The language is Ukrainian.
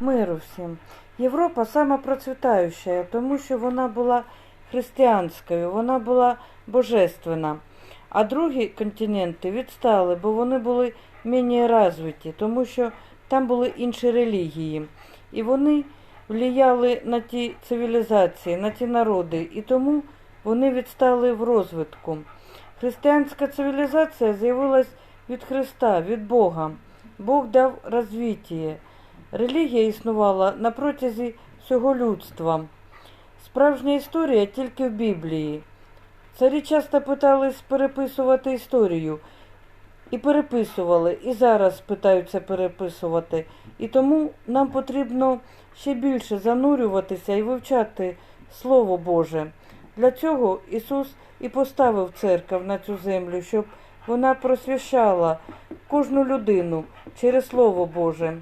Миру всім. Європа сама тому що вона була християнською, вона була божественна. А другі континенти відстали, бо вони були менш розвиті, тому що там були інші релігії. І вони влияли на ті цивілізації, на ті народи, і тому вони відстали в розвитку. Християнська цивілізація з'явилась від Христа, від Бога. Бог дав розвиття. Релігія існувала на протязі всього людства. Справжня історія тільки в Біблії. Царі часто питались переписувати історію. І переписували, і зараз питаються переписувати. І тому нам потрібно ще більше занурюватися і вивчати Слово Боже. Для цього Ісус і поставив церкву на цю землю, щоб вона просвіщала кожну людину через Слово Боже.